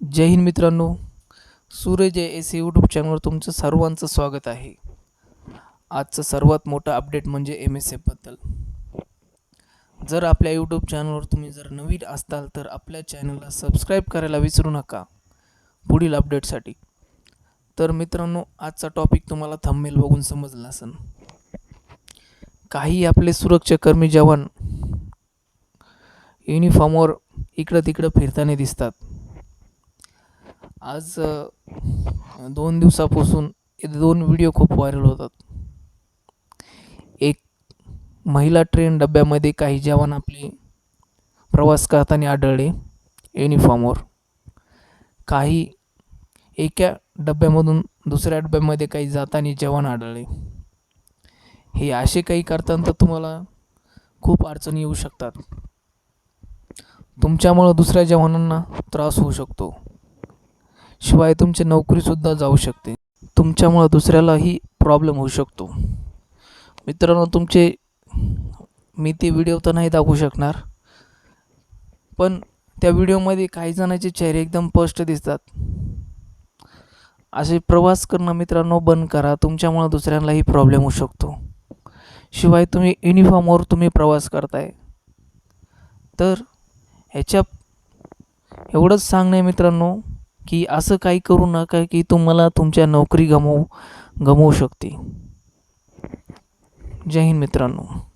जय हिंद मित्रांनो. सूरज ए C YouTube चॅनलवर तुमचं सर्वांचं स्वागत आहे. आजचं सर्वात मोठं अपडेट म्हणजे एम एस एफबद्दल जर आपल्या यूट्यूब चॅनलवर तुम्ही जर नवीन असताल तर आपल्या चॅनलला सबस्क्राईब करायला विसरू नका. पुढील अपडेटसाठी तर मित्रांनो आजचा टॉपिक तुम्हाला थंबेल बघून समजला असेल. काही आपले सुरक्षाकर्मी जवान युनिफॉर्मवर इकडं तिकडं फिरताना दिसतात. आज दोन दिवसापासून दोन व्हिडिओ खूप व्हायरल होतात. एक महिला ट्रेन डब्यामध्ये काही जवान आपले प्रवास करताना आढळले युनिफॉर्मवर काही एका डब्यामधून दुसऱ्या डब्यामध्ये काही जाताना जवान आढळले. हे असे काही करताना तर तुम्हाला खूप अडचणी येऊ शकतात. तुमच्यामुळं दुसऱ्या जवानांना त्रास होऊ शकतो. शिवाय तुमची नोकरीसुद्धा जाऊ शकते. तुमच्यामुळं दुसऱ्यालाही प्रॉब्लेम होऊ शकतो. मित्रांनो तुमचे मी ते व्हिडिओ तर नाही दाखवू शकणार. पण त्या व्हिडिओमध्ये काही जणांचे चेहरे एकदम स्पष्ट दिसतात. असे प्रवास करणं मित्रांनो बंद करा. तुमच्यामुळं दुसऱ्यांनाही प्रॉब्लेम होऊ शकतो. शिवाय तुम्ही युनिफॉर्मवर तुम्ही प्रवास करताय. तर ह्याच्या एवढंच सांगणे मित्रांनो. की असं काही करू नका की तुम्हाला तुमच्या नोकरी गमवू गमवू शकते. जय हिंद मित्रांनो.